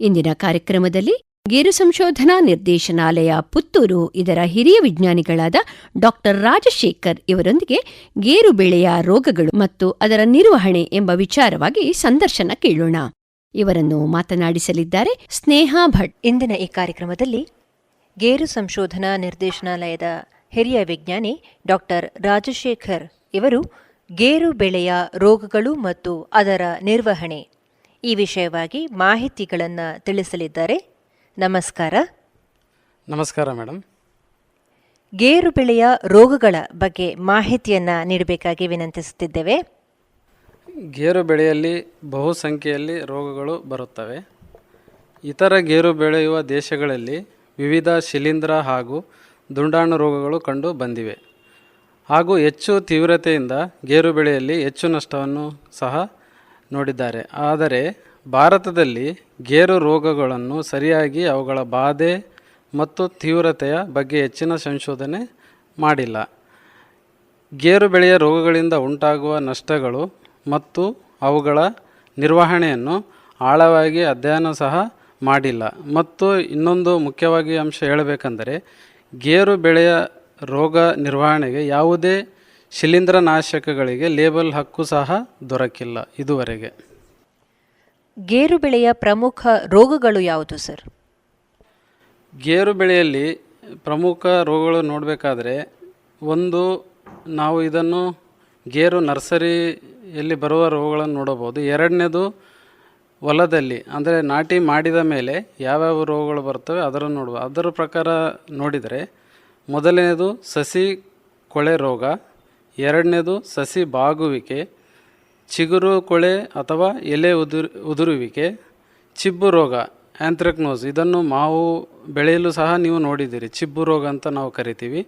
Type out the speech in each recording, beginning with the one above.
ಇಂದಿನ ಕಾರ್ಯಕ್ರಮದಲ್ಲಿ ಗೇರು ಸಂಶೋಧನಾ ನಿರ್ದೇಶನಾಲಯ ಪುತ್ತೂರು, ಇದರ ಹಿರಿಯ ವಿಜ್ಞಾನಿಗಳಾದ ಡಾಕ್ಟರ್ ರಾಜಶೇಖರ್ ಇವರೊಂದಿಗೆ ಗೇರು ಬೆಳೆಯ ರೋಗಗಳು ಮತ್ತು ಅದರ ನಿರ್ವಹಣೆ ಎಂಬ ವಿಚಾರವಾಗಿ ಸಂದರ್ಶನ ಕೇಳೋಣ. ಇವರನ್ನು ಮಾತನಾಡಿಸಲಿದ್ದಾರೆ ಸ್ನೇಹಾ ಭಟ್. ಇಂದಿನ ಈ ಕಾರ್ಯಕ್ರಮದಲ್ಲಿ ಗೇರು ಸಂಶೋಧನಾ ನಿರ್ದೇಶನಾಲಯದ ಹಿರಿಯ ವಿಜ್ಞಾನಿ ಡಾಕ್ಟರ್ ರಾಜಶೇಖರ್ ಇವರು ಗೇರು ಬೆಳೆಯ ರೋಗಗಳು ಮತ್ತು ಅದರ ನಿರ್ವಹಣೆ ಈ ವಿಷಯವಾಗಿ ಮಾಹಿತಿಗಳನ್ನು ತಿಳಿಸಲಿದ್ದಾರೆ. ನಮಸ್ಕಾರ. ನಮಸ್ಕಾರ ಮೇಡಮ್ ಗೇರು ಬೆಳೆಯ ರೋಗಗಳ ಬಗ್ಗೆ ಮಾಹಿತಿಯನ್ನು ನೀಡಬೇಕಾಗಿ ವಿನಂತಿಸುತ್ತಿದ್ದೇವೆ. ಗೇರು ಬೆಳೆಯಲ್ಲಿ ಬಹುಸಂಖ್ಯೆಯಲ್ಲಿ ರೋಗಗಳು ಬರುತ್ತವೆ. ಇತರ ಗೇರು ಬೆಳೆಯುವ ದೇಶಗಳಲ್ಲಿ ವಿವಿಧ ಶಿಲೀಂಧ್ರ ಹಾಗೂ ದುಂಡಾಣು ರೋಗಗಳು ಕಂಡು ಬಂದಿವೆ. ಹಾಗೂ ಹೆಚ್ಚು ತೀವ್ರತೆಯಿಂದ ಗೇರು ಬೆಳೆಯಲ್ಲಿ ಹೆಚ್ಚು ನಷ್ಟವನ್ನು ಸಹ ನೋಡಿದ್ದಾರೆ. ಆದರೆ ಭಾರತದಲ್ಲಿ ಗೇರು ರೋಗಗಳನ್ನು ಸರಿಯಾಗಿ ಅವುಗಳ ಬಾಧೆ ಮತ್ತು ತೀವ್ರತೆಯ ಬಗ್ಗೆ ಹೆಚ್ಚಿನ ಸಂಶೋಧನೆ ಮಾಡಿಲ್ಲ. ಗೇರು ಬೆಳೆಯ ರೋಗಗಳಿಂದ ಉಂಟಾಗುವ ನಷ್ಟಗಳು ಮತ್ತು ಅವುಗಳ ನಿರ್ವಹಣೆಯನ್ನು ಆಳವಾಗಿ ಅಧ್ಯಯನ ಸಹ ಮಾಡಿಲ್ಲ. ಮತ್ತು ಇನ್ನೊಂದು ಮುಖ್ಯವಾಗಿ ಅಂಶ ಹೇಳಬೇಕೆಂದರೆ, ಗೇರು ಬೆಳೆಯ ರೋಗ ನಿರ್ವಹಣೆಗೆ ಯಾವುದೇ ಶಿಲೀಂಧ್ರನಾಶಕಗಳಿಗೆ ಲೇಬಲ್ ಹಕ್ಕು ಸಹ ದೊರಕಿಲ್ಲ ಇದುವರೆಗೆ. ಗೇರು ಬೆಳೆಯ ಪ್ರಮುಖ ರೋಗಗಳು ಯಾವುದು ಸರ್? ಗೇರು ಬೆಳೆಯಲ್ಲಿ ಪ್ರಮುಖ ರೋಗಗಳು ನೋಡಬೇಕಾದ್ರೆ ಒಂದು ನಾವು ಇದನ್ನು ಗೇರು ನರ್ಸರಿಯಲ್ಲಿ ಬರುವ ರೋಗಗಳನ್ನು ನೋಡಬಹುದು. ಎರಡನೇದು ಹೊಲದಲ್ಲಿ ಅಂದರೆ ನಾಟಿ ಮಾಡಿದ ಮೇಲೆ ಯಾವ್ಯಾವ ರೋಗಗಳು ಬರ್ತವೆ ಅದನ್ನು ನೋಡುವ. ಅದರ ಪ್ರಕಾರ ನೋಡಿದರೆ ಮೊದಲನೇದು ಸಸಿ ಕೊಳೆ ರೋಗ ಎರಡನೇದು ಸಸಿ ಬಾಗುವಿಕೆ, ಚಿಗುರು ಕೊಳೆ ಅಥವಾ ಎಲೆ ಉದುರು, ಉದುರುವಿಕೆ, ಚಿಬ್ಬು ರೋಗ ಆ್ಯಂಥ್ರಕ್ನೋಸ್ ಇದನ್ನು ಮಾವು ಬೆಳೆಯಲು ಸಹ ನೀವು ನೋಡಿದ್ದೀರಿ. ಚಿಬ್ಬು ರೋಗ ಅಂತ ನಾವು ಕರಿತೀವಿ.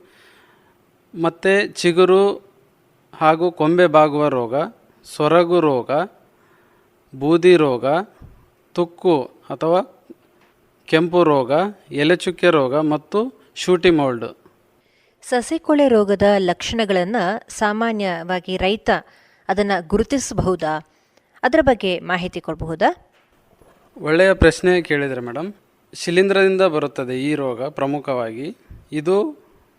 ಮತ್ತು ಚಿಗುರು ಹಾಗೂ ಕೊಂಬೆ ಬಾಗುವ ರೋಗ, ಸೊರಗು ರೋಗ, ಬೂದಿ ರೋಗ, ತುಕ್ಕು ಅಥವಾ ಕೆಂಪು ರೋಗ, ಎಲೆಚುಕ್ಕೆ ರೋಗ ಮತ್ತು ಶೂಟಿ ಮೌಲ್ಡ್ ಸಸಿಕೊಳೆ ರೋಗದ ಲಕ್ಷಣಗಳನ್ನು ಸಾಮಾನ್ಯವಾಗಿ ರೈತ ಅದನ್ನು ಗುರುತಿಸಬಹುದಾ? ಅದರ ಬಗ್ಗೆ ಮಾಹಿತಿ ಕೊಡಬಹುದಾ? ಒಳ್ಳೆಯ ಪ್ರಶ್ನೆ ಕೇಳಿದರೆ ಮೇಡಮ್ ಶಿಲೀಂಧ್ರದಿಂದ ಬರುತ್ತದೆ ಈ ರೋಗ ಪ್ರಮುಖವಾಗಿ. ಇದು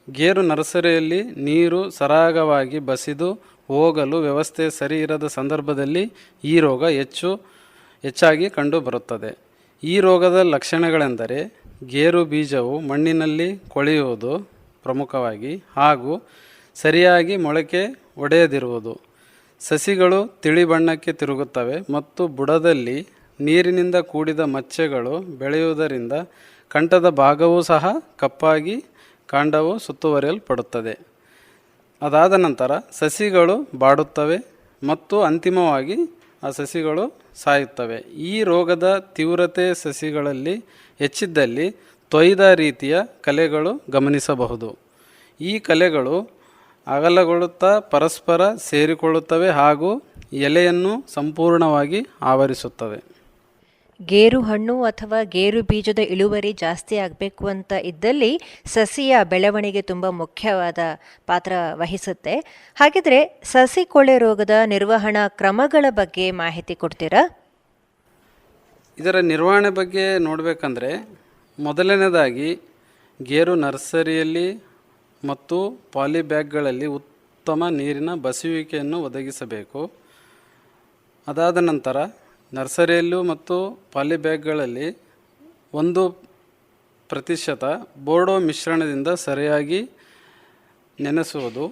ಗೇರು ನರ್ಸರಿಯಲ್ಲಿ ನೀರು ಸರಾಗವಾಗಿ ಬಸಿದು ಹೋಗಲು ವ್ಯವಸ್ಥೆ ಸರಿ ಇರದ ಸಂದರ್ಭದಲ್ಲಿ ಈ ರೋಗ ಹೆಚ್ಚು, ಹೆಚ್ಚಾಗಿ ಕಂಡುಬರುತ್ತದೆ ಈ ರೋಗದ ಲಕ್ಷಣಗಳೆಂದರೆ ಗೇರು ಬೀಜವು ಮಣ್ಣಿನಲ್ಲಿ ಕೊಳೆಯುವುದು ಪ್ರಮುಖವಾಗಿ ಹಾಗೂ ಸರಿಯಾಗಿ ಮೊಳಕೆ ಒಡೆಯದಿರುವುದು. ಸಸಿಗಳು ತಿಳಿ ಬಣ್ಣಕ್ಕೆ ತಿರುಗುತ್ತವೆ ಮತ್ತು ಬುಡದಲ್ಲಿ ನೀರಿನಿಂದ ಕೂಡಿದ ಮಚ್ಚೆಗಳು ಬೆಳೆಯುವುದರಿಂದ ಕಂಠದ ಭಾಗವೂ ಸಹ ಕಪ್ಪಾಗಿ ಕಾಂಡವು ಸುತ್ತುವರಿಯಲ್ಪಡುತ್ತದೆ. ಅದಾದ ನಂತರ ಸಸಿಗಳು ಬಾಡುತ್ತವೆ ಮತ್ತು ಅಂತಿಮವಾಗಿ ಆ ಸಸಿಗಳು ಸಾಯುತ್ತವೆ. ಈ ರೋಗದ ತೀವ್ರತೆ ಸಸಿಗಳಲ್ಲಿ ಹೆಚ್ಚಿದ್ದಲ್ಲಿ ತೊಯ್ದ ರೀತಿಯ ಕಲೆಗಳು ಗಮನಿಸಬಹುದು. ಈ ಕಲೆಗಳು ಅಗಲಗೊಳ್ಳುತ್ತಾ ಪರಸ್ಪರ ಸೇರಿಕೊಳ್ಳುತ್ತವೆ ಹಾಗೂ ಎಲೆಯನ್ನು ಸಂಪೂರ್ಣವಾಗಿ ಆವರಿಸುತ್ತವೆ. ಗೇರು ಹಣ್ಣು ಅಥವಾ ಗೇರು ಬೀಜದ ಇಳುವರಿ ಜಾಸ್ತಿ ಆಗಬೇಕು ಅಂತ ಇದ್ದಲ್ಲಿ ಸಸಿಯ ಬೆಳವಣಿಗೆ ತುಂಬ ಮುಖ್ಯವಾದ ಪಾತ್ರ ವಹಿಸುತ್ತೆ. ಹಾಗಿದ್ರೆ ಸಸಿ ಕೊಳೆ ರೋಗದ ನಿರ್ವಹಣಾ ಕ್ರಮಗಳ ಬಗ್ಗೆ ಮಾಹಿತಿ ಕೊಡ್ತೀರಾ? ಇದರ ನಿರ್ವಹಣೆ ಬಗ್ಗೆ ನೋಡಬೇಕಂದ್ರೆ ಮೊದಲನೇದಾಗಿ ಗೇರು ನರ್ಸರಿಯಲ್ಲಿ ಮತ್ತು ಪಾಲಿಬ್ಯಾಗ್ಗಳಲ್ಲಿ ಉತ್ತಮ ನೀರಿನ ಬಸುವಿಕೆಯನ್ನು ಒದಗಿಸಬೇಕು. ಅದಾದ ನಂತರ ನರ್ಸರಿಯಲ್ಲೂ ಮತ್ತು ಪಾಲಿಬ್ಯಾಗ್ಗಳಲ್ಲಿ ಒಂದು ಪ್ರತಿಶತ ಬೋರ್ಡೋ ಮಿಶ್ರಣದಿಂದ ಸರಿಯಾಗಿ ನೆನೆಸುವುದು.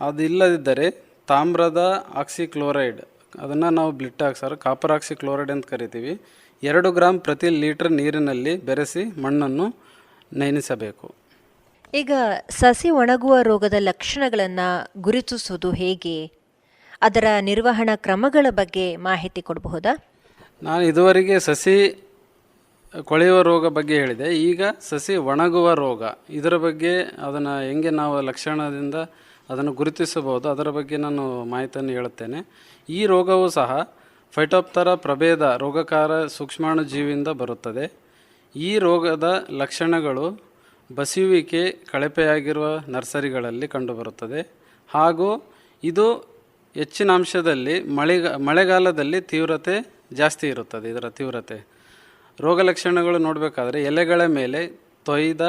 ಅದಿಲ್ಲದಿದ್ದರೆ ತಾಮ್ರದ ಆಕ್ಸಿಕ್ಲೋರೈಡ್, ಅದನ್ನು ನಾವು ಬ್ಲಿಟ್ಟಾಕ್ಸರ್ ಕಾಪರ್ ಆಕ್ಸಿಕ್ಲೋರೈಡ್ ಅಂತ ಕರಿತೀವಿ. ಎರಡು ಗ್ರಾಮ್ ಪ್ರತಿ ಲೀಟರ್ ನೀರಿನಲ್ಲಿ ಬೆರೆಸಿ ಮಣ್ಣನ್ನು ನೆನೆಸಬೇಕು. ಈಗ ಸಸಿ ಒಣಗುವ ರೋಗದ ಲಕ್ಷಣಗಳನ್ನು ಗುರುತಿಸುವುದು ಹೇಗೆ? ಅದರ ನಿರ್ವಹಣಾ ಕ್ರಮಗಳ ಬಗ್ಗೆ ಮಾಹಿತಿ ಕೊಡಬಹುದಾ? ನಾನು ಇದುವರೆಗೆ ಸಸಿ ಕೊಳೆಯುವ ರೋಗ ಬಗ್ಗೆ ಹೇಳಿದೆ. ಈಗ ಸಸಿ ಒಣಗುವ ರೋಗ ಇದರ ಬಗ್ಗೆ ಅದನ್ನು ಹೆಂಗೆ ನಾವು ಲಕ್ಷಣದಿಂದ ಅದನ್ನು ಗುರುತಿಸಬಹುದು ಅದರ ಬಗ್ಗೆ ನಾನು ಮಾಹಿತಿಯನ್ನು ಹೇಳುತ್ತೇನೆ. ಈ ರೋಗವು ಸಹ ಫೈಟೋಪ್ತರ ಪ್ರಭೇದ ರೋಗಕಾರ ಸೂಕ್ಷ್ಮಾಣು ಜೀವಿಯಿಂದ ಬರುತ್ತದೆ. ಈ ರೋಗದ ಲಕ್ಷಣಗಳು ಬಸಿಯುವಿಕೆ, ಕಳಪೆಯಾಗಿರುವ ನರ್ಸರಿಗಳಲ್ಲಿ ಕಂಡುಬರುತ್ತದೆ. ಹಾಗೂ ಇದು ಹೆಚ್ಚಿನ ಅಂಶದಲ್ಲಿ ಮಳೆಗ ಮಳೆಗಾಲದಲ್ಲಿ ತೀವ್ರತೆ ಜಾಸ್ತಿ ಇರುತ್ತದೆ, ಇದರ ತೀವ್ರತೆ. ರೋಗ ಲಕ್ಷಣಗಳು ನೋಡಬೇಕಾದ್ರೆ ಎಲೆಗಳ ಮೇಲೆ ತೊಯ್ದ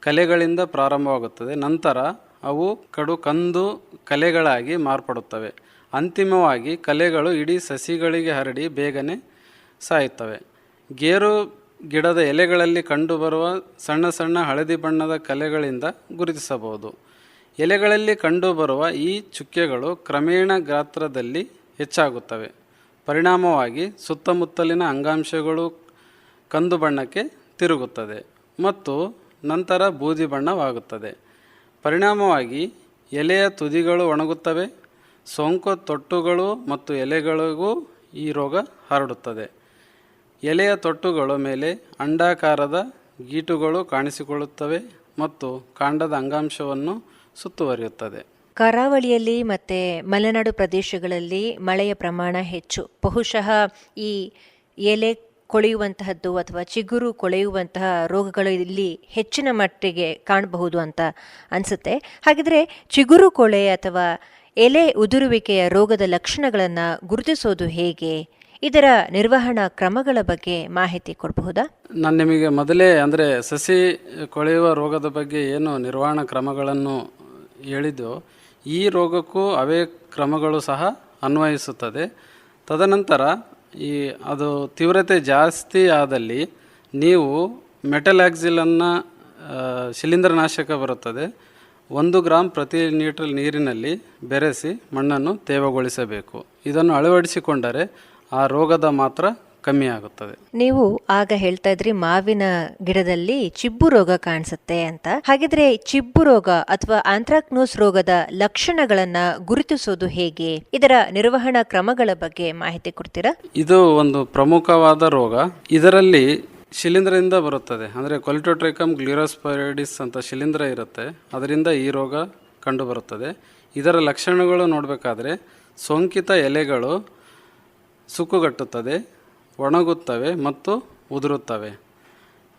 ಕಲೆಗಳಿಂದ ಪ್ರಾರಂಭವಾಗುತ್ತದೆ. ನಂತರ ಅವು ಕಡು, ಕಂದು ಕಲೆಗಳಾಗಿ ಮಾರ್ಪಡುತ್ತವೆ. ಅಂತಿಮವಾಗಿ ಕಲೆಗಳು ಇಡೀ ಸಸಿಗಳಿಗೆ ಹರಡಿ ಬೇಗನೆ ಸಾಯುತ್ತವೆ. ಗೇರು ಗಿಡದ ಎಲೆಗಳಲ್ಲಿ ಕಂಡುಬರುವ ಸಣ್ಣ ಸಣ್ಣ ಹಳದಿ ಬಣ್ಣದ ಕಲೆಗಳಿಂದ ಗುರುತಿಸಬಹುದು. ಎಲೆಗಳಲ್ಲಿ ಕಂಡುಬರುವ ಈ ಚುಕ್ಕೆಗಳು ಕ್ರಮೇಣ ಗಾತ್ರದಲ್ಲಿ ಹೆಚ್ಚಾಗುತ್ತವೆ. ಪರಿಣಾಮವಾಗಿ ಸುತ್ತಮುತ್ತಲಿನ ಅಂಗಾಂಶಗಳು ಕಂದು ಬಣ್ಣಕ್ಕೆ ತಿರುಗುತ್ತದೆ ಮತ್ತು ನಂತರ ಬೂದಿ ಬಣ್ಣವಾಗುತ್ತದೆ. ಪರಿಣಾಮವಾಗಿ ಎಲೆಯ ತುದಿಗಳು ಒಣಗುತ್ತವೆ ಸೋಂಕು ತೊಟ್ಟುಗಳು ಮತ್ತು ಎಲೆಗಳಿಗೂ ಈ ರೋಗ ಹರಡುತ್ತದೆ. ಎಲೆಯ ತೊಟ್ಟುಗಳ ಮೇಲೆ ಅಂಡಾಕಾರದ ಗೀಟುಗಳು ಕಾಣಿಸಿಕೊಳ್ಳುತ್ತವೆ ಮತ್ತು ಕಾಂಡದ ಅಂಗಾಂಶವನ್ನು ಸುತ್ತುವರಿಯುತ್ತದೆ. ಕರಾವಳಿಯಲ್ಲಿ ಮತ್ತು ಮಲೆನಾಡು ಪ್ರದೇಶಗಳಲ್ಲಿ ಮಳೆಯ ಪ್ರಮಾಣ ಹೆಚ್ಚು. ಬಹುಶಃ ಈ ಎಲೆ ಕೊಳೆಯುವಂತಹದ್ದು ಅಥವಾ ಚಿಗುರು ಕೊಳೆಯುವಂತಹ ರೋಗಗಳು ಇಲ್ಲಿ ಹೆಚ್ಚಿನ ಮಟ್ಟಿಗೆ ಕಾಣಬಹುದು ಅಂತ ಅನಿಸುತ್ತೆ. ಹಾಗಿದ್ರೆ ಚಿಗುರು ಕೊಳೆ ಅಥವಾ ಎಲೆ ಉದುರುವಿಕೆಯ ರೋಗದ ಲಕ್ಷಣಗಳನ್ನು ಗುರುತಿಸೋದು ಹೇಗೆ? ಇದರ ನಿರ್ವಹಣಾ ಕ್ರಮಗಳ ಬಗ್ಗೆ ಮಾಹಿತಿ ಕೊಡಬಹುದಾ? ನಾನು ನಿಮಗೆ ಮೊದಲೇ ಅಂದರೆ ಸಸಿ ಕೊಳೆಯುವ ರೋಗದ ಬಗ್ಗೆ ಏನು ನಿರ್ವಹಣಾ ಕ್ರಮಗಳನ್ನು ಹೇಳಿದ್ದು, ಈ ರೋಗಕ್ಕೂ ಅವೇ ಕ್ರಮಗಳು ಸಹ ಅನ್ವಯಿಸುತ್ತದೆ. ತದನಂತರ ಈ ಅದು ತೀವ್ರತೆ ಜಾಸ್ತಿ ಆದಲ್ಲಿ ನೀವು ಮೆಟಲಾಕ್ಸಿಲನ್ನು ಶಿಲೀಂಧ್ರನಾಶಕ ಬರುತ್ತದೆ. ಒಂದು ಗ್ರಾಮ್ ಪ್ರತಿ ಲೀಟರ್ ನೀರಿನಲ್ಲಿ ಬೆರೆಸಿ ಮಣ್ಣನ್ನು ತೇವಗೊಳಿಸಬೇಕು. ಇದನ್ನು ಅಳವಡಿಸಿಕೊಂಡರೆ ಆ ರೋಗದ ಮಾತ್ರ ಕಮ್ಮಿಯಾಗುತ್ತದೆ ನೀವು ಆಗ ಹೇಳ್ತಾ ಇದ್ರಿ ಮಾವಿನ ಗಿಡದಲ್ಲಿ ಚಿಬ್ಬು ರೋಗ ಕಾಣಿಸುತ್ತೆ ಅಂತ. ಹಾಗಿದ್ರೆ ಚಿಬ್ಬು ರೋಗ ಅಥವಾ ಆಂಥ್ರಾಕ್ನೋಸ್ ರೋಗದ ಲಕ್ಷಣಗಳನ್ನ ಗುರುತಿಸೋದು ಹೇಗೆ? ಇದರ ನಿರ್ವಹಣಾ ಕ್ರಮಗಳ ಬಗ್ಗೆ ಮಾಹಿತಿ ಕೊಡ್ತೀರಾ? ಇದು ಒಂದು ಪ್ರಮುಖವಾದ ರೋಗ. ಇದರಲ್ಲಿ ಶಿಲೀಂಧ್ರದಿಂದ ಬರುತ್ತದೆ. ಅಂದರೆ ಕೊಲಿಟೋಟ್ರಿಕಮ್ ಗ್ಲಿರೋಸ್ಪೈರಿಡಿಸ್ ಅಂತ ಶಿಲೀಂಧ್ರ ಇರುತ್ತೆ. ಅದರಿಂದ ಈ ರೋಗ ಕಂಡುಬರುತ್ತದೆ. ಇದರ ಲಕ್ಷಣಗಳು ನೋಡಬೇಕಾದ್ರೆ ಸೋಂಕಿತ ಎಲೆಗಳು ಸುಕ್ಕುಗಟ್ಟುತ್ತದೆ, ಒಣಗುತ್ತವೆ ಮತ್ತು ಉದುರುತ್ತವೆ.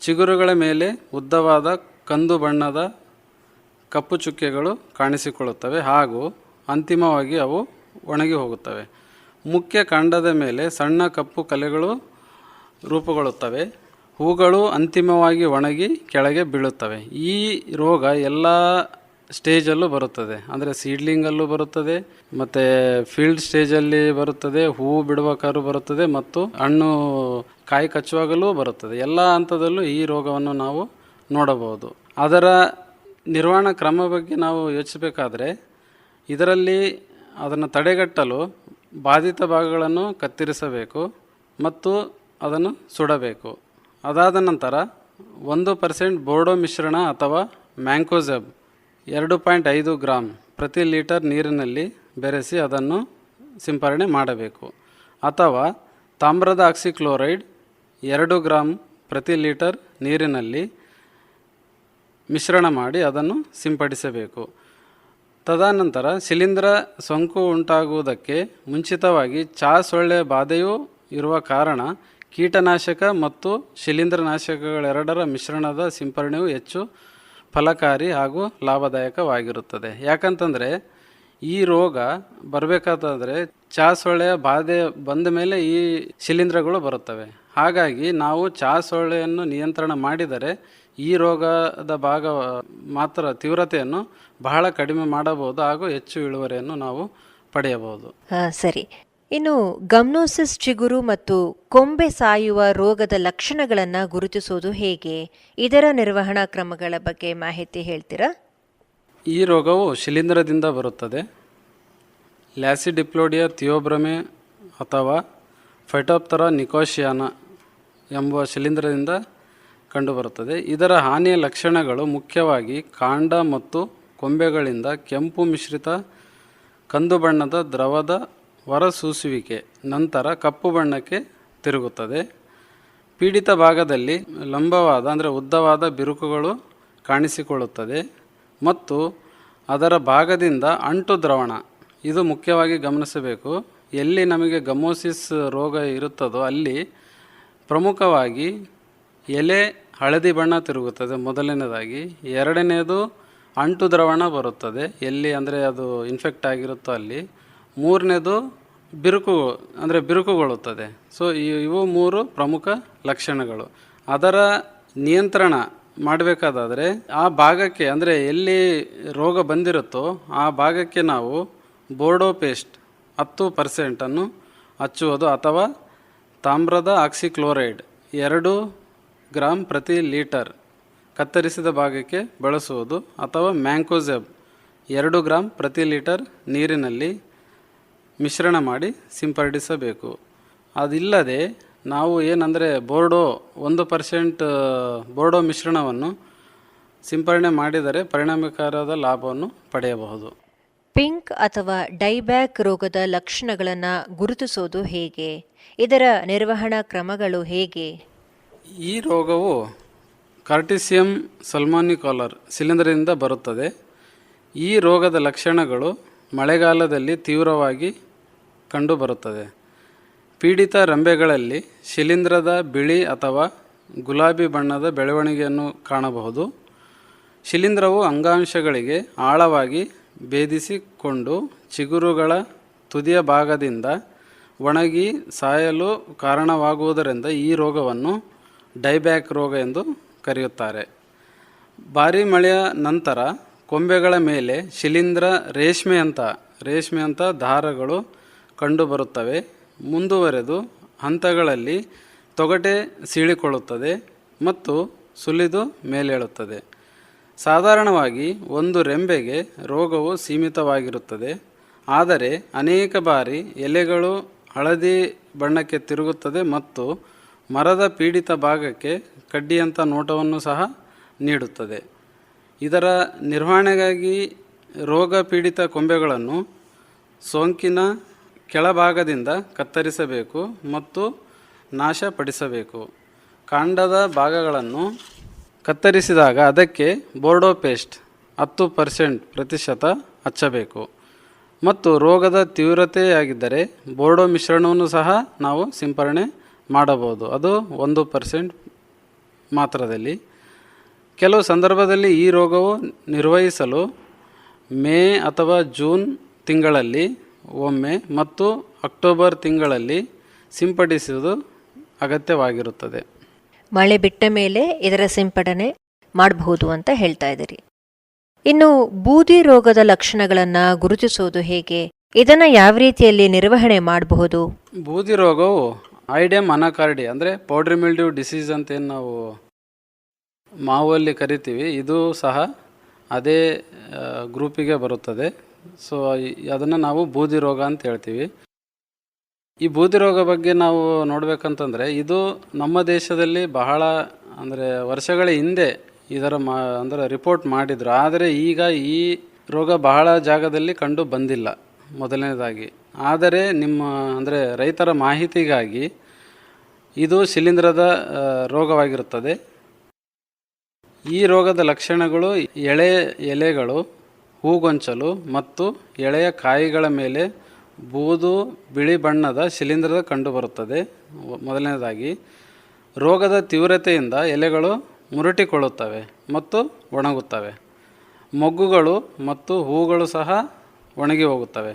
ಚಿಗುರುಗಳ ಮೇಲೆ ಉದ್ದವಾದ ಕಂದು ಬಣ್ಣದ ಕಪ್ಪು ಚುಕ್ಕೆಗಳು ಕಾಣಿಸಿಕೊಳ್ಳುತ್ತವೆ ಹಾಗೂ ಅಂತಿಮವಾಗಿ ಅವು ಒಣಗಿ ಹೋಗುತ್ತವೆ. ಮುಖ್ಯ ಕಾಂಡದ ಮೇಲೆ ಸಣ್ಣ ಕಪ್ಪು ಕಲೆಗಳು ರೂಪುಗೊಳ್ಳುತ್ತವೆ. ಹೂಗಳು ಅಂತಿಮವಾಗಿ ಒಣಗಿ ಕೆಳಗೆ ಬೀಳುತ್ತವೆ. ಈ ರೋಗ ಎಲ್ಲ ಸ್ಟೇಜಲ್ಲೂ ಬರುತ್ತದೆ. ಅಂದರೆ ಸೀಡ್ಲಿಂಗಲ್ಲೂ ಬರುತ್ತದೆ, ಮತ್ತು ಫೀಲ್ಡ್ ಸ್ಟೇಜಲ್ಲಿ ಬರುತ್ತದೆ ಹೂವು ಬಿಡುವಕಾರು ಬರುತ್ತದೆ, ಮತ್ತು ಹಣ್ಣು ಕಾಯಿ ಕಚ್ಚುವಾಗಲೂ ಬರುತ್ತದೆ. ಎಲ್ಲ ಹಂತದಲ್ಲೂ ಈ ರೋಗವನ್ನು ನಾವು ನೋಡಬಹುದು. ಅದರ ನಿರ್ವಹಣಾ ಕ್ರಮ ಬಗ್ಗೆ ನಾವು ಯೋಚಿಸಬೇಕಾದ್ರೆ, ಇದರಲ್ಲಿ ಅದನ್ನು ತಡೆಗಟ್ಟಲು ಬಾಧಿತ ಭಾಗಗಳನ್ನು ಕತ್ತರಿಸಬೇಕು ಮತ್ತು ಅದನ್ನು ಸುಡಬೇಕು. ಅದಾದ ನಂತರ ಒಂದು ಪರ್ಸೆಂಟ್ ಬೋರ್ಡೋ ಮಿಶ್ರಣ ಅಥವಾ ಮ್ಯಾಂಕೋಜಬ್ ಎರಡು ಪಾಯಿಂಟ್ ಐದು ಗ್ರಾಮ್ ಪ್ರತಿ ಲೀಟರ್ ನೀರಿನಲ್ಲಿ ಬೆರೆಸಿ ಅದನ್ನು ಸಿಂಪರಣೆ ಮಾಡಬೇಕು. ಅಥವಾ ತಾಮ್ರದ ಆಕ್ಸಿಕ್ಲೋರೈಡ್ ಎರಡು ಗ್ರಾಮ್ ಪ್ರತಿ ಲೀಟರ್ ನೀರಿನಲ್ಲಿ ಮಿಶ್ರಣ ಮಾಡಿ ಅದನ್ನು ಸಿಂಪಡಿಸಬೇಕು. ತದನಂತರ ಶಿಲೀಂಧ್ರ ಸೋಂಕು ಉಂಟಾಗುವುದಕ್ಕೆ ಮುಂಚಿತವಾಗಿ ಚಾ ಸೊಳ್ಳೆ ಬಾಧೆಯೂ ಇರುವ ಕಾರಣ ಕೀಟನಾಶಕ ಮತ್ತು ಶಿಲೀಂಧ್ರನಾಶಕಗಳೆರಡರ ಮಿಶ್ರಣದ ಸಿಂಪರಣೆಯು ಹೆಚ್ಚು ಫಲಕಾರಿ ಹಾಗೂ ಲಾಭದಾಯಕವಾಗಿರುತ್ತದೆ. ಯಾಕಂತಂದರೆ, ಈ ರೋಗ ಬರಬೇಕಾದ್ರೆ ಚಾ ಸೊಳ್ಳೆಯ ಬಾಧೆ ಬಂದ ಮೇಲೆ ಈ ಶಿಲೀಂಧ್ರಗಳು ಬರುತ್ತವೆ. ಹಾಗಾಗಿ ನಾವು ಚಾ ಸೊಳ್ಳೆಯನ್ನು ನಿಯಂತ್ರಣ ಮಾಡಿದರೆ ಈ ರೋಗದ ಭಾಗ ಮಾತ್ರ ತೀವ್ರತೆಯನ್ನು ಬಹಳ ಕಡಿಮೆ ಮಾಡಬಹುದು ಹಾಗೂ ಹೆಚ್ಚು ಇಳುವರಿಯನ್ನು ನಾವು ಪಡೆಯಬಹುದು. ಸರಿ. ಇನ್ನು ಗಮ್ನೋಸಿಸ್ ಚಿಗುರು ಮತ್ತು ಕೊಂಬೆ ಸಾಯುವ ರೋಗದ ಲಕ್ಷಣಗಳನ್ನು ಗುರುತಿಸುವುದು ಹೇಗೆ? ಇದರ ನಿರ್ವಹಣಾ ಕ್ರಮಗಳ ಬಗ್ಗೆ ಮಾಹಿತಿ ಹೇಳ್ತೀರಾ? ಈ ರೋಗವು ಶಿಲೀಂಧ್ರದಿಂದ ಬರುತ್ತದೆ. ಲ್ಯಾಸಿಡಿಪ್ಲೋಡಿಯಾ ಥಿಯೋಬ್ರಮೆ ಅಥವಾ ಫೈಟೋಪ್ತರ ನಿಕೋಶಿಯಾನ ಎಂಬ ಶಿಲೀಂಧ್ರದಿಂದ ಕಂಡುಬರುತ್ತದೆ. ಇದರ ಹಾನಿಯ ಲಕ್ಷಣಗಳು ಮುಖ್ಯವಾಗಿ ಕಾಂಡ ಮತ್ತು ಕೊಂಬೆಗಳಿಂದ ಕೆಂಪು ಮಿಶ್ರಿತ ಕಂದು ಬಣ್ಣದ ದ್ರವದ ಹೊರಸೂಸುವಿಕೆ, ನಂತರ ಕಪ್ಪು ಬಣ್ಣಕ್ಕೆ ತಿರುಗುತ್ತದೆ. ಪೀಡಿತ ಭಾಗದಲ್ಲಿ ಲಂಬವಾದ, ಅಂದರೆ ಉದ್ದವಾದ ಬಿರುಕುಗಳು ಕಾಣಿಸಿಕೊಳ್ಳುತ್ತದೆ ಮತ್ತು ಅದರ ಭಾಗದಿಂದ ಅಂಟು ದ್ರವಣ. ಇದು ಮುಖ್ಯವಾಗಿ ಗಮನಿಸಬೇಕು. ಎಲ್ಲಿ ನಮಗೆ ಗಮೋಸಿಸ್ ರೋಗ ಇರುತ್ತದೋ ಅಲ್ಲಿ ಪ್ರಮುಖವಾಗಿ ಎಲೆ ಹಳದಿ ಬಣ್ಣ ತಿರುಗುತ್ತದೆ. ಮೊದಲನೇದಾಗಿ ಎರಡನೇದು ಅಂಟು ದ್ರವಣ ಬರುತ್ತದೆ. ಎಲ್ಲಿ ಅಂದರೆ ಅದು ಇನ್ಫೆಕ್ಟ್ ಆಗಿರುತ್ತೋ ಅಲ್ಲಿ. ಮೂರನೇದು ಬಿರುಕು, ಅಂದರೆ ಬಿರುಕುಗೊಳ್ಳುತ್ತದೆ. ಸೊ ಇವು ಮೂರು ಪ್ರಮುಖ ಲಕ್ಷಣಗಳು. ಅದರ ನಿಯಂತ್ರಣ ಮಾಡಬೇಕಾದಾದರೆ ಆ ಭಾಗಕ್ಕೆ, ಅಂದರೆ ಎಲ್ಲಿ ರೋಗ ಬಂದಿರುತ್ತೋ ಆ ಭಾಗಕ್ಕೆ ನಾವು ಬೋರ್ಡೋ ಪೇಸ್ಟ್ ಹತ್ತು ಪರ್ಸೆಂಟನ್ನು ಹಚ್ಚುವುದು ಅಥವಾ ತಾಮ್ರದ ಆಕ್ಸಿಕ್ಲೋರೈಡ್ ಎರಡು ಗ್ರಾಮ್ ಪ್ರತಿ ಲೀಟರ್ ಕತ್ತರಿಸಿದ ಭಾಗಕ್ಕೆ ಬಳಸುವುದು ಅಥವಾ ಮ್ಯಾಂಕೋಸೆಬ್ ಎರಡು ಗ್ರಾಮ್ ಪ್ರತಿ ಲೀಟರ್ ನೀರಿನಲ್ಲಿ ಮಿಶ್ರಣ ಮಾಡಿ ಸಿಂಪಡಿಸಬೇಕು. ಅದಿಲ್ಲದೆ ನಾವು ಏನಂದರೆ ಬೋರ್ಡೋ ಒಂದು ಪರ್ಸೆಂಟ್ ಬೋರ್ಡೋ ಮಿಶ್ರಣವನ್ನು ಸಿಂಪರಣೆ ಮಾಡಿದರೆ ಪರಿಣಾಮಕಾರದ ಲಾಭವನ್ನು ಪಡೆಯಬಹುದು. ಪಿಂಕ್ ಅಥವಾ ಡೈಬ್ಯಾಕ್ ರೋಗದ ಲಕ್ಷಣಗಳನ್ನು ಗುರುತಿಸೋದು ಹೇಗೆ? ಇದರ ನಿರ್ವಹಣಾ ಕ್ರಮಗಳು ಹೇಗೆ? ಈ ರೋಗವು ಕಾರ್ಟಿಸಿಯಂ ಸಲ್ಮಾನಿಕಾಲರ್ ಶಿಲೀಂಧ್ರದಿಂದ ಬರುತ್ತದೆ. ಈ ರೋಗದ ಲಕ್ಷಣಗಳು ಮಳೆಗಾಲದಲ್ಲಿ ತೀವ್ರವಾಗಿ ಕಂಡುಬರುತ್ತದೆ. ಪೀಡಿತ ರಂಬೆಗಳಲ್ಲಿ ಶಿಲೀಂಧ್ರದ ಬಿಳಿ ಅಥವಾ ಗುಲಾಬಿ ಬಣ್ಣದ ಬೆಳವಣಿಗೆಯನ್ನು ಕಾಣಬಹುದು. ಶಿಲೀಂಧ್ರವು ಅಂಗಾಂಶಗಳಿಗೆ ಆಳವಾಗಿ ಭೇದಿಸಿಕೊಂಡು ಚಿಗುರುಗಳ ತುದಿಯ ಭಾಗದಿಂದ ಒಣಗಿ ಸಾಯಲು ಕಾರಣವಾಗುವುದರಿಂದ ಈ ರೋಗವನ್ನು ಡೈಬ್ಯಾಕ್ ರೋಗ ಎಂದು ಕರೆಯುತ್ತಾರೆ. ಭಾರೀ ಮಳೆಯ ನಂತರ ಕೊಂಬೆಗಳ ಮೇಲೆ ಶಿಲೀಂಧ್ರ ರೇಷ್ಮೆಯಂಥ ರೇಷ್ಮೆಯಂಥ ದಾರಗಳು ಕಂಡುಬರುತ್ತವೆ. ಮುಂದುವರೆದು ಹಂತಗಳಲ್ಲಿ ತೊಗಟೆ ಸೀಳಿಕೊಳ್ಳುತ್ತದೆ ಮತ್ತು ಸುಲಿದು ಮೇಲೇಳುತ್ತದೆ. ಸಾಧಾರಣವಾಗಿ ಒಂದು ರೆಂಬೆಗೆ ರೋಗವು ಸೀಮಿತವಾಗಿರುತ್ತದೆ. ಆದರೆ ಅನೇಕ ಬಾರಿ ಎಲೆಗಳು ಹಳದಿ ಬಣ್ಣಕ್ಕೆ ತಿರುಗುತ್ತದೆ ಮತ್ತು ಮರದ ಪೀಡಿತ ಭಾಗಕ್ಕೆ ಕಡ್ಡಿಯಂಥ ನೋಟವನ್ನು ಸಹ ನೀಡುತ್ತದೆ. ಇದರ ನಿರ್ವಹಣೆಗಾಗಿ ರೋಗ ಪೀಡಿತ ಕೊಂಬೆಗಳನ್ನು ಸೋಂಕಿನ ಕೆಳಭಾಗದಿಂದ ಕತ್ತರಿಸಬೇಕು ಮತ್ತು ನಾಶಪಡಿಸಬೇಕು. ಕಾಂಡದ ಭಾಗಗಳನ್ನು ಕತ್ತರಿಸಿದಾಗ ಅದಕ್ಕೆ ಬೋರ್ಡೋ ಪೇಸ್ಟ್ ಹತ್ತು ಪರ್ಸೆಂಟ್ ಪ್ರತಿಶತ ಹಚ್ಚಬೇಕು. ಮತ್ತು ರೋಗದ ತೀವ್ರತೆಯಾಗಿದ್ದರೆ ಬೋರ್ಡೋ ಮಿಶ್ರಣವನ್ನು ಸಹ ನಾವು ಸಿಂಪರಣೆ ಮಾಡಬಹುದು. ಅದು ಒಂದು ಪರ್ಸೆಂಟ್ ಮಾತ್ರದಲ್ಲಿ. ಕೆಲವು ಸಂದರ್ಭದಲ್ಲಿ ಈ ರೋಗವು ನಿರ್ವಹಿಸಲು ಮೇ ಅಥವಾ ಜೂನ್ ತಿಂಗಳಲ್ಲಿ ಒಮ್ಮೆ ಮತ್ತು ಅಕ್ಟೋಬರ್ ತಿಂಗಳಲ್ಲಿ ಸಿಂಪಡಿಸುವುದು ಅಗತ್ಯವಾಗಿರುತ್ತದೆ. ಮಳೆ ಬಿಟ್ಟ ಮೇಲೆ ಇದರ ಸಿಂಪಡಣೆ ಮಾಡಬಹುದು ಅಂತ ಹೇಳ್ತಾ ಇದ್ದೀರಿ. ಇನ್ನು ಬೂದಿ ರೋಗದ ಲಕ್ಷಣಗಳನ್ನು ಗುರುತಿಸುವುದು ಹೇಗೆ? ಇದನ್ನು ಯಾವ ರೀತಿಯಲ್ಲಿ ನಿರ್ವಹಣೆ ಮಾಡಬಹುದು? ಬೂದಿ ರೋಗವು ಐಡೆಮ್ ಅನಕಾರ್ಡಿ ಅಂದರೆ ಪೌಡ್ರಿ ಮಿಲ್ಡ್ಯೂ ಡಿಸೀಸ್ ಅಂತ ಏನು ನಾವು ಮಾವಲ್ಲಿ ಕರಿತೀವಿ ಇದು ಸಹ ಅದೇ ಗ್ರೂಪಿಗೆ ಬರುತ್ತದೆ. ಸೊ ಅದನ್ನು ನಾವು ಬೂದಿ ರೋಗ ಅಂತ ಹೇಳ್ತೀವಿ. ಈ ಬೂದಿ ರೋಗ ಬಗ್ಗೆ ನಾವು ನೋಡಬೇಕಂತಂದರೆ, ಇದು ನಮ್ಮ ದೇಶದಲ್ಲಿ ಬಹಳ ಅಂದರೆ ವರ್ಷಗಳ ಹಿಂದೆ ಇದರ ಮಾ, ಅಂದರೆ ರಿಪೋರ್ಟ್ ಮಾಡಿದರು. ಆದರೆ ಈಗ ಈ ರೋಗ ಬಹಳ ಜಾಗದಲ್ಲಿ ಕಂಡು ಬಂದಿಲ್ಲ ಮೊದಲನೇದಾಗಿ. ಆದರೆ ನಿಮ್ಮ, ಅಂದರೆ ರೈತರ ಮಾಹಿತಿಗಾಗಿ ಇದು ಶಿಲೀಂಧ್ರದ ರೋಗವಾಗಿರುತ್ತದೆ. ಈ ರೋಗದ ಲಕ್ಷಣಗಳು ಎಳೆ, ಎಲೆಗಳು ಹೂಗೊಂಚಲು ಮತ್ತು ಎಳೆಯ ಕಾಯಿಗಳ ಮೇಲೆ ಬೂದು ಬಿಳಿ ಬಣ್ಣದ ಶಿಲೀಂಧ್ರ ಕಂಡುಬರುತ್ತದೆ ಮೊದಲನೇದಾಗಿ, ರೋಗದ ತೀವ್ರತೆಯಿಂದ ಎಲೆಗಳು ಮುರುಟಿಕೊಳ್ಳುತ್ತವೆ ಮತ್ತು ಒಣಗುತ್ತವೆ. ಮೊಗ್ಗುಗಳು ಮತ್ತು ಹೂಗಳು ಸಹ ಒಣಗಿ ಹೋಗುತ್ತವೆ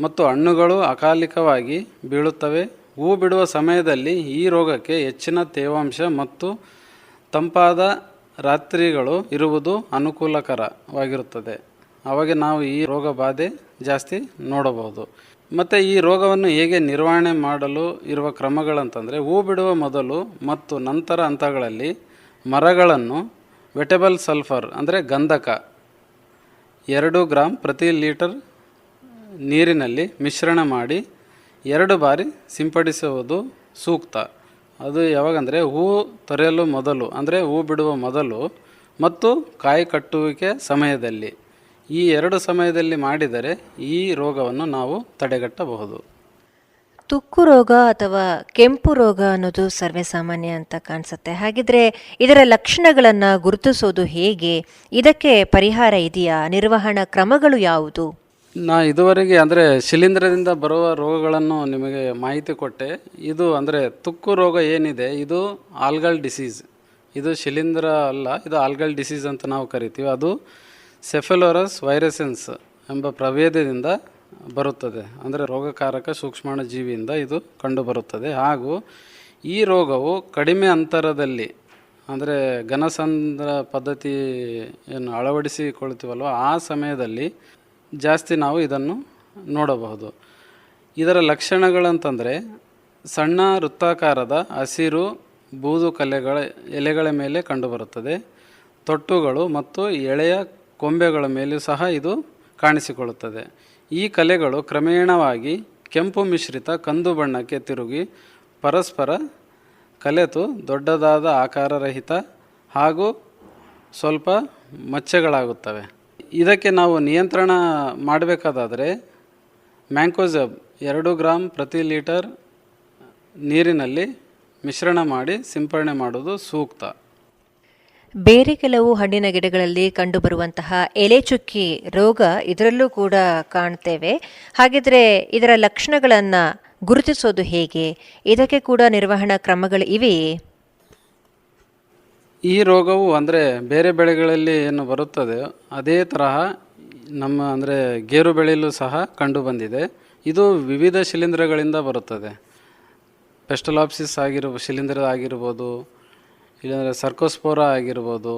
ಮತ್ತು ಹಣ್ಣುಗಳು ಅಕಾಲಿಕವಾಗಿ ಬೀಳುತ್ತವೆ. ಹೂ ಬಿಡುವ ಸಮಯದಲ್ಲಿ ಈ ರೋಗಕ್ಕೆ ಹೆಚ್ಚಿನ ತೇವಾಂಶ ಮತ್ತು ತಂಪಾದ ರಾತ್ರಿಗಳು ಇರುವುದು ಅನುಕೂಲಕರವಾಗಿರುತ್ತದೆ. ಅವಾಗ ನಾವು ಈ ರೋಗ ಬಾಧೆ ಜಾಸ್ತಿ ನೋಡಬಹುದು. ಮತ್ತು ಈ ರೋಗವನ್ನು ಹೇಗೆ ನಿರ್ವಹಣೆ ಮಾಡಲು ಇರುವ ಕ್ರಮಗಳಂತಂದರೆ ಹೂ ಬಿಡುವ ಮೊದಲು ಮತ್ತು ನಂತರ ಹಂತಗಳಲ್ಲಿ ಮರಗಳನ್ನು ವೆಟಬಲ್ ಸಲ್ಫರ್ ಅಂದರೆ ಗಂಧಕ ಎರಡು ಗ್ರಾಮ್ ಪ್ರತಿ ಲೀಟರ್ ನೀರಿನಲ್ಲಿ ಮಿಶ್ರಣ ಮಾಡಿ ಎರಡು ಬಾರಿ ಸಿಂಪಡಿಸುವುದು ಸೂಕ್ತ. ಅದು ಯಾವಾಗಂದರೆ ಹೂ ತೊರೆಯಲು ಮೊದಲು ಅಂದರೆ ಹೂ ಬಿಡುವ ಮೊದಲು ಮತ್ತು ಕಾಯಿ ಕಟ್ಟುವಿಕೆ ಸಮಯದಲ್ಲಿ. ಈ ಎರಡು ಸಮಯದಲ್ಲಿ ಮಾಡಿದರೆ ಈ ರೋಗವನ್ನು ನಾವು ತಡೆಗಟ್ಟಬಹುದು. ತುಕ್ಕು ರೋಗ ಅಥವಾ ಕೆಂಪು ರೋಗ ಅನ್ನೋದು ಸರ್ವೇ ಸಾಮಾನ್ಯ ಅಂತ ಕಾಣಿಸುತ್ತೆ. ಹಾಗಿದ್ರೆ ಇದರ ಲಕ್ಷಣಗಳನ್ನು ಗುರುತಿಸೋದು ಹೇಗೆ? ಇದಕ್ಕೆ ಪರಿಹಾರ ಇದೆಯಾ? ನಿರ್ವಹಣಾ ಕ್ರಮಗಳು ಯಾವುದು? ನಾ ಇದುವರೆಗೆ ಅಂದರೆ ಶಿಲೀಂಧ್ರದಿಂದ ಬರುವ ರೋಗಗಳನ್ನು ನಿಮಗೆ ಮಾಹಿತಿ ಕೊಟ್ಟೆ. ಇದು ಅಂದರೆ ತುಕ್ಕು ರೋಗ ಏನಿದೆ? ಇದು ಆಲ್ಗಲ್ ಡಿಸೀಸ್. ಇದು ಶಿಲೀಂಧ್ರ ಅಲ್ಲ ಇದು ಆಲ್ಗಲ್ ಡಿಸೀಸ್ ಅಂತ ನಾವು ಕರಿತೀವಿ. ಅದು ಸೆಫೆಲೋರಸ್ ವೈರಸೆನ್ಸ್ ಎಂಬ ಪ್ರಭೇದದಿಂದ ಬರುತ್ತದೆ. ಅಂದರೆ ರೋಗಕಾರಕ ಸೂಕ್ಷ್ಮಾಣು ಜೀವಿಯಿಂದ ಇದು ಕಂಡುಬರುತ್ತದೆ. ಹಾಗೂ ಈ ರೋಗವು ಕಡಿಮೆ ಅಂತರದಲ್ಲಿ, ಅಂದರೆ ಘನಸಂದ್ರ ಪದ್ಧತಿ ಏನು ಅಳವಡಿಸಿಕೊಳ್ತೀವಲ್ವ ಆ ಸಮಯದಲ್ಲಿ ಜಾಸ್ತಿ ನಾವು ಇದನ್ನು ನೋಡಬಹುದು. ಇದರ ಲಕ್ಷಣಗಳಂತಂದರೆ, ಸಣ್ಣ ವೃತ್ತಾಕಾರದ ಹಸಿರು ಬೂದು ಕಲೆಗಳ ಎಲೆಗಳ ಮೇಲೆ ಕಂಡುಬರುತ್ತದೆ. ತೊಟ್ಟುಗಳು ಮತ್ತು ಎಳೆಯ ಕೊಂಬೆಗಳ ಮೇಲೂ ಸಹ ಇದು ಕಾಣಿಸಿಕೊಳ್ಳುತ್ತದೆ. ಈ ಕಲೆಗಳು ಕ್ರಮೇಣವಾಗಿ ಕೆಂಪು ಮಿಶ್ರಿತ ಕಂದು ಬಣ್ಣಕ್ಕೆ ತಿರುಗಿ ಪರಸ್ಪರ ಕಲೆತು ದೊಡ್ಡದಾದ ಆಕಾರರಹಿತ ಹಾಗೂ ಸ್ವಲ್ಪ ಮಚ್ಚೆಗಳಾಗುತ್ತವೆ. ಇದಕ್ಕೆ ನಾವು ನಿಯಂತ್ರಣ ಮಾಡಬೇಕಾದರೆ ಮ್ಯಾಂಕೋಜಬ್ ಎರಡು ಗ್ರಾಮ್ ಪ್ರತಿ ಲೀಟರ್ ನೀರಿನಲ್ಲಿ ಮಿಶ್ರಣ ಮಾಡಿ ಸಿಂಪರಣೆ ಮಾಡೋದು ಸೂಕ್ತ. ಬೇರೆ ಕೆಲವು ಹಣ್ಣಿನ ಗಿಡಗಳಲ್ಲಿ ಕಂಡುಬರುವಂತಹ ಎಲೆ ಚುಕ್ಕಿ ರೋಗ ಇದರಲ್ಲೂ ಕೂಡ ಕಾಣ್ತೇವೆ. ಹಾಗಿದ್ರೆ ಇದರ ಲಕ್ಷಣಗಳನ್ನು ಗುರುತಿಸೋದು ಹೇಗೆ? ಇದಕ್ಕೆ ಕೂಡ ನಿರ್ವಹಣಾ ಕ್ರಮಗಳು ಇವೆಯೇ? ಈ ರೋಗವು ಅಂದರೆ ಬೇರೆ ಬೆಳೆಗಳಲ್ಲಿ ಏನು ಬರುತ್ತದೆ, ಅದೇ ತರಹ ನಮ್ಮ ಅಂದರೆ ಗೇರು ಬೆಳೆಯಲ್ಲೂ ಸಹ ಕಂಡುಬಂದಿದೆ ಇದು ವಿವಿಧ ಶಿಲೀಂಧ್ರಗಳಿಂದ ಬರುತ್ತದೆ. ಪೆಸ್ಟಲಾಪ್ಸಿಸ್ ಆಗಿರ್ಬೋದು ಶಿಲೀಂಧ್ರ ಆಗಿರ್ಬೋದು ಇಲ್ಲಾಂದರೆ ಸರ್ಕೋಸ್ಪೋರಾ ಆಗಿರ್ಬೋದು,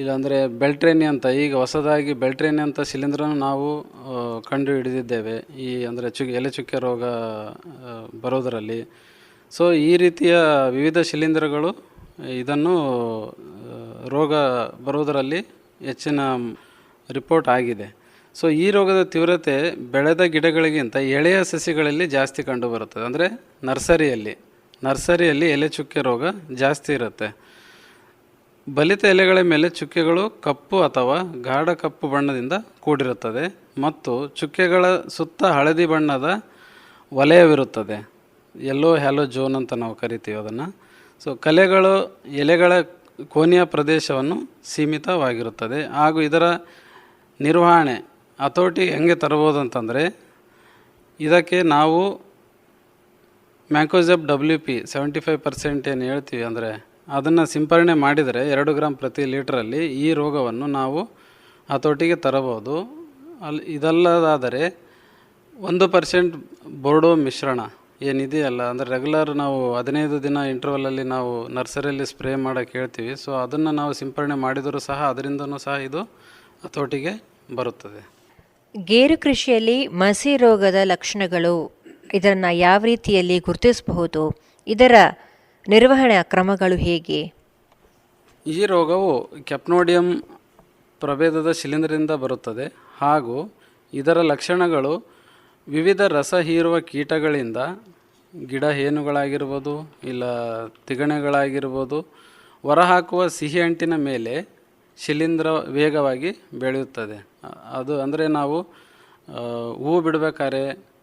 ಇಲ್ಲಾಂದರೆ ಬೆಲ್ಟ್ರೇನಿ ಅಂತ, ಈಗ ಹೊಸದಾಗಿ ಬೆಲ್ಟ್ರೇನಿ ಅಂತ ಸಿಲಿಂಡ್ರನ್ನು ನಾವು ಕಂಡು ಹಿಡಿದಿದ್ದೇವೆ. ಈ ಅಂದರೆ ಚು ಎಲೆ ಚುಕ್ಕೆ ರೋಗ ಬರೋದರಲ್ಲಿ. ಸೊ ಈ ರೀತಿಯ ವಿವಿಧ ಶಿಲೀಂಧ್ರಗಳು ಇದನ್ನು ರೋಗ ಬರೋದರಲ್ಲಿ ಹೆಚ್ಚಿನ ರಿಪೋರ್ಟ್ ಆಗಿದೆ. ಸೊ ಈ ರೋಗದ ತೀವ್ರತೆ ಬೆಳೆದ ಗಿಡಗಳಿಗಿಂತ ಎಳೆಯ ಸಸಿಗಳಲ್ಲಿ ಜಾಸ್ತಿ ಕಂಡುಬರುತ್ತದೆ ಅಂದರೆ ನರ್ಸರಿಯಲ್ಲಿ. ನರ್ಸರಿಯಲ್ಲಿ ಎಲೆ ಚುಕ್ಕೆ ರೋಗ ಜಾಸ್ತಿ ಇರುತ್ತೆ. ಬಲಿತ ಎಲೆಗಳ ಮೇಲೆ ಚುಕ್ಕೆಗಳು ಕಪ್ಪು ಅಥವಾ ಗಾಢ ಕಪ್ಪು ಬಣ್ಣದಿಂದ ಕೂಡಿರುತ್ತದೆ ಮತ್ತು ಚುಕ್ಕೆಗಳ ಸುತ್ತ ಹಳದಿ ಬಣ್ಣದ ವಲಯವಿರುತ್ತದೆ. ಎಲ್ಲೋ ಹ್ಯಾಲೋ ಜೋನ್ ಅಂತ ನಾವು ಕರಿತೀವಿ ಅದನ್ನು. ಸೊ ಕಲೆಗಳು ಎಲೆಗಳ ಕೋನಿಯ ಪ್ರದೇಶವನ್ನು ಸೀಮಿತವಾಗಿರುತ್ತದೆ. ಹಾಗೂ ಇದರ ನಿರ್ವಹಣೆ ಹತೋಟಿ ಹೆಂಗೆ ತರಬೋದು ಅಂತಂದರೆ, ಇದಕ್ಕೆ ನಾವು mancozeb W P seventy five percent ಏನು ಹೇಳ್ತೀವಿ ಅಂದರೆ ಅದನ್ನು ಸಿಂಪರಣೆ ಮಾಡಿದರೆ ಎರಡು ಗ್ರಾಮ್ ಪ್ರತಿ ಲೀಟ್ರಲ್ಲಿ ಈ ರೋಗವನ್ನು ನಾವು ಹತೋಟಿಗೆ ತರಬಹುದು. ಅಲ್ಲಿ ಇದಲ್ಲದಾದರೆ ಒಂದು ಪರ್ಸೆಂಟ್ ಬೋರ್ಡೋ ಮಿಶ್ರಣ ಏನಿದೆಯಲ್ಲ, ಅಂದರೆ ರೆಗ್ಯುಲರ್ ನಾವು ಹದಿನೈದು ದಿನ ಇಂಟರ್ವಲಲ್ಲಿ ನಾವು ನರ್ಸರಿಯಲ್ಲಿ ಸ್ಪ್ರೇ ಮಾಡೋಕ್ಕೆ ಹೇಳ್ತೀವಿ. ಸೊ ಅದನ್ನು ನಾವು ಸಿಂಪರಣೆ ಮಾಡಿದರೂ ಸಹ ಅದರಿಂದನೂ ಸಹ ಇದು ಹತೋಟಿಗೆ ಬರುತ್ತದೆ. ಗೇರು ಕೃಷಿಯಲ್ಲಿ ಮಸಿ ರೋಗದ ಲಕ್ಷಣಗಳು ಇದನ್ನು ಯಾವ ರೀತಿಯಲ್ಲಿ ಗುರುತಿಸಬಹುದು? ಇದರ ನಿರ್ವಹಣೆ ಕ್ರಮಗಳು ಹೇಗೆ? ಈ ರೋಗವು ಕೆಪ್ನೋಡಿಯಂ ಪ್ರಭೇದದ ಶಿಲೀಂಧ್ರದಿಂದ ಬರುತ್ತದೆ ಹಾಗೂ ಇದರ ಲಕ್ಷಣಗಳು ವಿವಿಧ ರಸ ಹೀರುವ ಕೀಟಗಳಿಂದ ಗಿಡ ಹೇನುಗಳಾಗಿರ್ಬೋದು ಇಲ್ಲ ತಿಗಣೆಗಳಾಗಿರ್ಬೋದು ಹೊರಹಾಕುವ ಸಿಹಿ ಅಂಟಿನ ಮೇಲೆ ಶಿಲೀಂಧ್ರ ವೇಗವಾಗಿ ಬೆಳೆಯುತ್ತದೆ. ಅದು ಅಂದರೆ ನಾವು ಹೂ ಬಿಡಬೇಕಾದ್ರೆ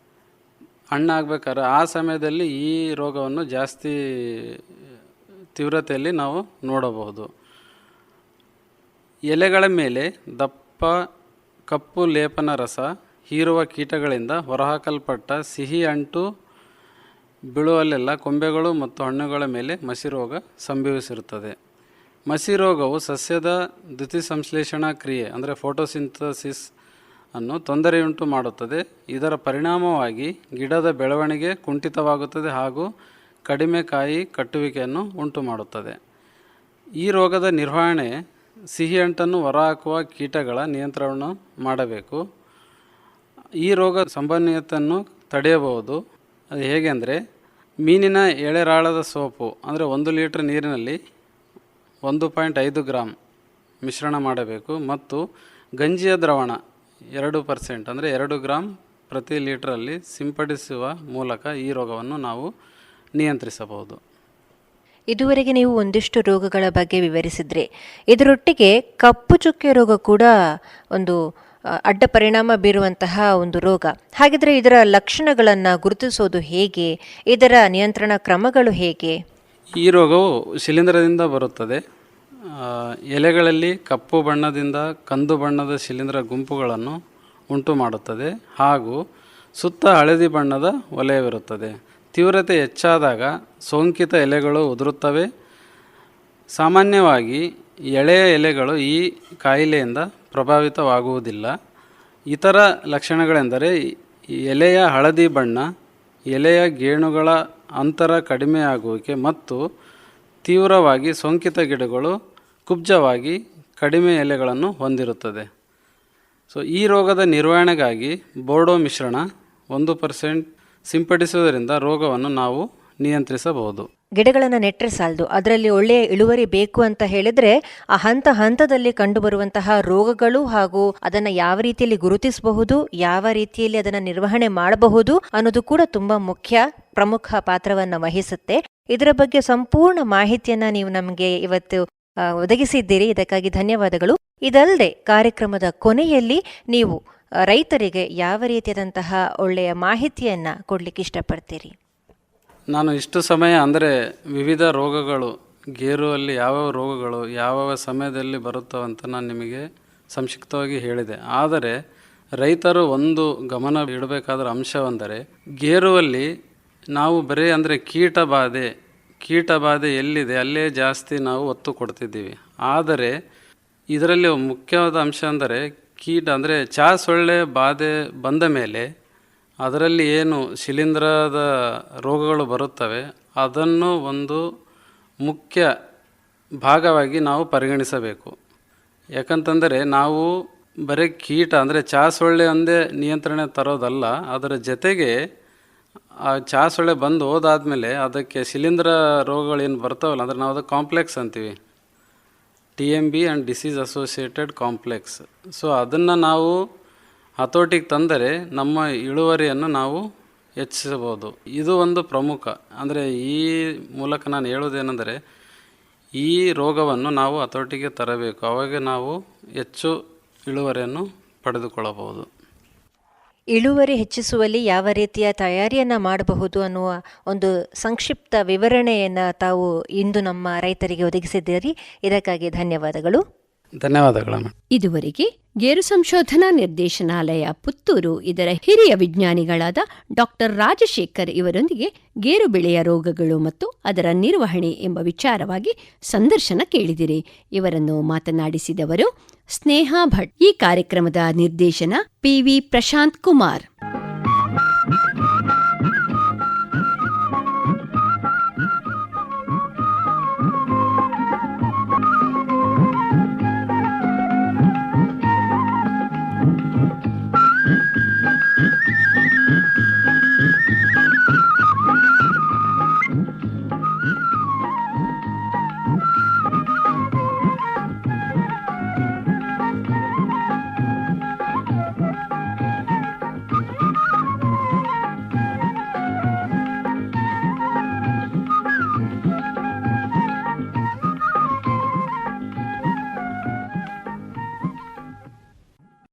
ಹಣ್ಣಾಗಬೇಕಾದ್ರೆ ಆ ಸಮಯದಲ್ಲಿ ಈ ರೋಗವನ್ನು ಜಾಸ್ತಿ ತೀವ್ರತೆಯಲ್ಲಿ ನಾವು ನೋಡಬಹುದು. ಎಲೆಗಳ ಮೇಲೆ ದಪ್ಪ, ಕಪ್ಪು ಲೇಪನ ರಸ ಹೀರುವ ಕೀಟಗಳಿಂದ ಹೊರಹಾಕಲ್ಪಟ್ಟ ಸಿಹಿ ಅಂಟು ಬೀಳುವಲ್ಲೆಲ್ಲ ಕೊಂಬೆಗಳು ಮತ್ತು ಹಣ್ಣುಗಳ ಮೇಲೆ ಮಸಿ ರೋಗ ಸಂಭವಿಸಿರುತ್ತದೆ. ಮಸಿ ರೋಗವು ಸಸ್ಯದ ದ್ಯುತಿಸಂಶ್ಲೇಷಣಾ ಕ್ರಿಯೆ, ಅಂದರೆ ಫೋಟೋಸಿಂಥಸಿಸ್ ಅನ್ನು ತೊಂದರೆಯುಂಟು ಮಾಡುತ್ತದೆ. ಇದರ ಪರಿಣಾಮವಾಗಿ ಗಿಡದ ಬೆಳವಣಿಗೆ ಕುಂಠಿತವಾಗುತ್ತದೆ ಹಾಗೂ ಕಡಿಮೆ ಕಾಯಿ ಕಟ್ಟುವಿಕೆಯನ್ನು ಉಂಟು ಮಾಡುತ್ತದೆ ಈ ರೋಗದ ನಿರ್ವಹಣೆ ಸಿಹಿ ಅಂಟನ್ನು ಹೊರಹಾಕುವ ಕೀಟಗಳ ನಿಯಂತ್ರಣ ಮಾಡಬೇಕು. ಈ ರೋಗ ಸಂಭವನೀಯತೆಯನ್ನು ತಡೆಯಬಹುದು. ಅದು ಹೇಗೆಂದರೆ ಮೀನಿನ ಎಳೆರಾಳದ ಸೋಪು, ಅಂದರೆ ಒಂದು ಲೀಟ್ರ್ ನೀರಿನಲ್ಲಿ ಒಂದು ಪಾಯಿಂಟ್ ಐದು ಗ್ರಾಮ್ ಮಿಶ್ರಣ ಮಾಡಬೇಕು. ಮತ್ತು ಗಂಜಿಯ ದ್ರವಣ ಎರಡು ಪರ್ಸೆಂಟ್ ಅಂದರೆ ಎರಡು ಗ್ರಾಮ್ ಪ್ರತಿ ಲೀಟ್ರಲ್ಲಿ ಸಿಂಪಡಿಸುವ ಮೂಲಕ ಈ ರೋಗವನ್ನು ನಾವು ನಿಯಂತ್ರಿಸಬಹುದು. ಇದುವರೆಗೆ ನೀವು ಒಂದಿಷ್ಟು ರೋಗಗಳ ಬಗ್ಗೆ ವಿವರಿಸಿದ್ರಿ ಇದರೊಟ್ಟಿಗೆ ಕಪ್ಪು ಚುಕ್ಕೆ ರೋಗ ಕೂಡ ಒಂದು ಅಡ್ಡ ಪರಿಣಾಮ ಬೀರುವಂತಹ ಒಂದು ರೋಗ. ಹಾಗಿದ್ರೆ ಇದರ ಲಕ್ಷಣಗಳನ್ನು ಗುರುತಿಸೋದು ಹೇಗೆ? ಇದರ ನಿಯಂತ್ರಣ ಕ್ರಮಗಳು ಹೇಗೆ? ಈ ರೋಗವು ಶಿಲೀಂಧ್ರದಿಂದ ಬರುತ್ತದೆ. ಎಲೆಗಳಲ್ಲಿ ಕಪ್ಪು ಬಣ್ಣದಿಂದ ಕಂದು ಬಣ್ಣದ ಶಿಲೀಂಧ್ರ ಗುಂಪುಗಳನ್ನು ಉಂಟು ಮಾಡುತ್ತದೆ ಹಾಗೂ ಸುತ್ತ ಹಳದಿ ಬಣ್ಣದ ವಲಯವಿರುತ್ತದೆ ತೀವ್ರತೆ ಹೆಚ್ಚಾದಾಗ ಸೋಂಕಿತ ಎಲೆಗಳು ಉದುರುತ್ತವೆ. ಸಾಮಾನ್ಯವಾಗಿ ಎಳೆಯ ಎಲೆಗಳು ಈ ಕಾಯಿಲೆಯಿಂದ ಪ್ರಭಾವಿತವಾಗುವುದಿಲ್ಲ. ಇತರ ಲಕ್ಷಣಗಳೆಂದರೆ ಎಲೆಯ ಹಳದಿ ಬಣ್ಣ, ಎಲೆಯ ಗೇಣುಗಳ ಅಂತರ ಕಡಿಮೆಯಾಗುವಿಕೆ ಮತ್ತು ತೀವ್ರವಾಗಿ ಸೋಂಕಿತ ಗಿಡಗಳು ಕುಬ್ಜವಾಗಿ ಕಡಿಮೆ ಎಲೆಗಳನ್ನು ಹೊಂದಿರುತ್ತದೆ. ಸೊ ಈ ರೋಗದ ನಿರ್ವಹಣೆಗಾಗಿ ಬೋರ್ಡೋ ಮಿಶ್ರಣ ಒಂದು ಪರ್ಸೆಂಟ್ ಸಿಂಪಡಿಸುವುದರಿಂದ ರೋಗವನ್ನು ನಾವು ನಿಯಂತ್ರಿಸಬಹುದು. ಗಿಡಗಳನ್ನು ನೆಟ್ಟರೆ ಸಾಲದು. ಅದರಲ್ಲಿ ಒಳ್ಳೆಯ ಇಳುವರಿ ಬೇಕು ಅಂತ ಹೇಳಿದ್ರೆ ಆ ಹಂತ ಹಂತದಲ್ಲಿ ಕಂಡುಬರುವಂತಹ ರೋಗಗಳು ಹಾಗೂ ಅದನ್ನ ಯಾವ ರೀತಿಯಲ್ಲಿ ಗುರುತಿಸಬಹುದು, ಯಾವ ರೀತಿಯಲ್ಲಿ ಅದನ್ನ ನಿರ್ವಹಣೆ ಮಾಡಬಹುದು ಅನ್ನೋದು ಕೂಡ ತುಂಬಾ ಮುಖ್ಯ, ಪ್ರಮುಖ ಪಾತ್ರವನ್ನು ವಹಿಸುತ್ತೆ. ಇದರ ಬಗ್ಗೆ ಸಂಪೂರ್ಣ ಮಾಹಿತಿಯನ್ನ ನೀವು ನಮಗೆ ಇವತ್ತು ಒದಗಿಸಿದ್ದೀರಿ. ಇದಕ್ಕಾಗಿ ಧನ್ಯವಾದಗಳು. ಇದಲ್ಲದೆ ಕಾರ್ಯಕ್ರಮದ ಕೊನೆಯಲ್ಲಿ ನೀವು ರೈತರಿಗೆ ಯಾವ ರೀತಿಯಾದಂತಹ ಒಳ್ಳೆಯ ಮಾಹಿತಿಯನ್ನ ಕೊಡ್ಲಿಕ್ಕೆ ಇಷ್ಟಪಡ್ತೀರಿ? ನಾನು ಇಷ್ಟು ಸಮಯ ಅಂದರೆ ವಿವಿಧ ರೋಗಗಳು ಗೇರುವಲ್ಲಿ ಯಾವ್ಯಾವ ರೋಗಗಳು, ಯಾವ್ಯಾವ ಸಮಯದಲ್ಲಿ ಬರುತ್ತವೆ ಅಂತ ನಾನು ನಿಮಗೆ ಸಂಕ್ಷಿಪ್ತವಾಗಿ ಹೇಳಿದೆ. ಆದರೆ ರೈತರು ಒಂದು ಗಮನ ಇಡಬೇಕಾದ ಅಂಶವೆಂದರೆ ಗೇರುವಲ್ಲಿ ನಾವು ಬರೀ ಅಂದರೆ ಕೀಟ ಬಾಧೆ ಕೀಟ ಬಾಧೆ ಎಲ್ಲಿದೆ, ಅಲ್ಲೇ ಜಾಸ್ತಿ ನಾವು ಒತ್ತು ಕೊಡ್ತಿದ್ದೀವಿ. ಆದರೆ, ಇದರಲ್ಲಿ ಮುಖ್ಯವಾದ ಅಂಶ ಅಂದರೆ, ಕೀಟ ಅಂದರೆ ಚಾ ಸೊಳ್ಳೆ ಬಾಧೆ ಬಂದ ಮೇಲೆ ಅದರಲ್ಲಿ ಏನು ಶಿಲೀಂಧ್ರದ ರೋಗಗಳು ಬರುತ್ತವೆ, ಅದನ್ನು ಒಂದು ಮುಖ್ಯ ಭಾಗವಾಗಿ ನಾವು ಪರಿಗಣಿಸಬೇಕು. ಯಾಕಂತಂದರೆ, ನಾವು ಬರೀ ಕೀಟ ಅಂದರೆ ಚಾ ಸೊಳ್ಳೆ ಒಂದೇ ನಿಯಂತ್ರಣ ತರೋದಲ್ಲ, ಅದರ ಜೊತೆಗೆ ಆ ಚಾ ಸೊಳ್ಳೆ ಬಂದು ಹೋದಾದ್ಮೇಲೆ ಅದಕ್ಕೆ ಶಿಲೀಂಧ್ರ ರೋಗಗಳೇನು ಬರ್ತಾವಲ್ಲ, ಅಂದರೆ ನಾವು ಅದಕ್ಕೆ ಕಾಂಪ್ಲೆಕ್ಸ್ ಅಂತೀವಿ. T M B and disease associated complex. So ಅದನ್ನು ನಾವು ಹತೋಟಿಗೆ ತಂದರೆ ನಮ್ಮ ಇಳುವರಿಯನ್ನು ನಾವು ಹೆಚ್ಚಿಸಬಹುದು. ಇದು ಒಂದು ಪ್ರಮುಖ. ಅಂದರೆ ಈ ಮೂಲಕ ನಾನು ಹೇಳೋದೇನೆಂದರೆ ಈ ರೋಗವನ್ನು ನಾವು ಹತೋಟಿಗೆ ತರಬೇಕು. ಅವಾಗ ನಾವು ಹೆಚ್ಚು ಇಳುವರಿಯನ್ನು ಪಡೆದುಕೊಳ್ಳಬಹುದು. ಇಳುವರಿ ಹೆಚ್ಚಿಸುವಲ್ಲಿ ಯಾವ ರೀತಿಯ ತಯಾರಿಯನ್ನು ಮಾಡಬಹುದು ಅನ್ನುವ ಒಂದು ಸಂಕ್ಷಿಪ್ತ ವಿವರಣೆಯನ್ನು ತಾವು ಇಂದು ನಮ್ಮ ರೈತರಿಗೆ ಒದಗಿಸಿದ್ದೀರಿ. ಇದಕ್ಕಾಗಿ ಧನ್ಯವಾದಗಳು. ಧನ್ಯವಾದಗಳು ಇದುವರೆಗೆ ಗೇರು ಸಂಶೋಧನಾ ನಿರ್ದೇಶನಾಲಯ ಪುತ್ತೂರು, ಇದರ ಹಿರಿಯ ವಿಜ್ಞಾನಿಗಳಾದ ಡಾಕ್ಟರ್ ರಾಜಶೇಖರ್ ಇವರೊಂದಿಗೆ ಗೇರು ಬೆಳೆಯ ರೋಗಗಳು ಮತ್ತು ಅದರ ನಿರ್ವಹಣೆ ಎಂಬ ವಿಚಾರವಾಗಿ ಸಂದರ್ಶನ ಕೇಳಿದಿರಿ. ಇವರನ್ನು ಮಾತನಾಡಿಸಿದವರು ಸ್ನೇಹಾ ಭಟ್. ಈ ಕಾರ್ಯಕ್ರಮದ ನಿರ್ದೇಶನ ಪಿವಿ ಪ್ರಶಾಂತ್ ಕುಮಾರ್.